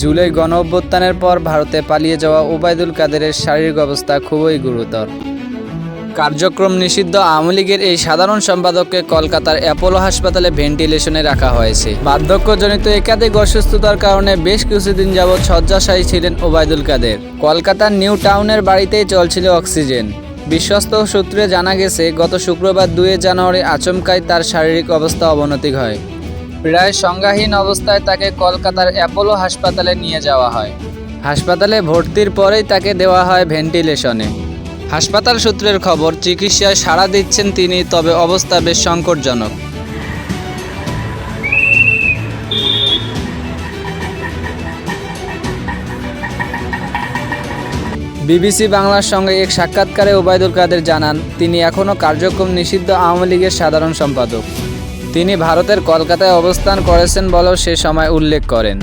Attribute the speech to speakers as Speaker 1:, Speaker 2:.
Speaker 1: জুলাই গণ অভ্যুত্থানের পর ভারতে পালিয়ে যাওয়া ওবায়দুল কাদেরের শারীরিক অবস্থা খুবই গুরুতর। কার্যক্রম নিষিদ্ধ আওয়ামী লীগের এই সাধারণ সম্পাদককে কলকাতার অ্যাপোলো হাসপাতালে ভেন্টিলেশনে রাখা হয়েছে। বার্ধক্যজনিত একাধিক অসুস্থতার কারণে বেশ কিছুদিন যাবৎ শয্যাশায়ী ছিলেন ওবায়দুল কাদের। কলকাতার নিউ টাউনের বাড়িতেই চলছিল অক্সিজেন। বিশ্বস্ত সূত্রে জানা গেছে, গত শুক্রবার দুই জানুয়ারি আচমকায় তার শারীরিক অবস্থা অবনতি হয়। প্রায় সংজ্ঞাহীন অবস্থায় তাকে কলকাতার অ্যাপোলো হাসপাতালে নিয়ে যাওয়া হয়। হাসপাতালে ভর্তির পরেই তাকে দেওয়া হয় ভেন্টিলেশনে। হাসপাতাল সূত্রের খবর, চিকিৎসায় সাড়া দিচ্ছেন তিনি, তবে অবস্থা বেশ সংকটজনক। বিবিসি বাংলার সঙ্গে এক সাক্ষাৎকারে ওবায়দুল কাদের জানান, তিনি এখনও কার্যক্রম নিষিদ্ধ আওয়ামী লীগের সাধারণ সম্পাদক। তিনি ভারতের কলকাতায় অবস্থান করেছেন বলেও সে সময় উল্লেখ করেন।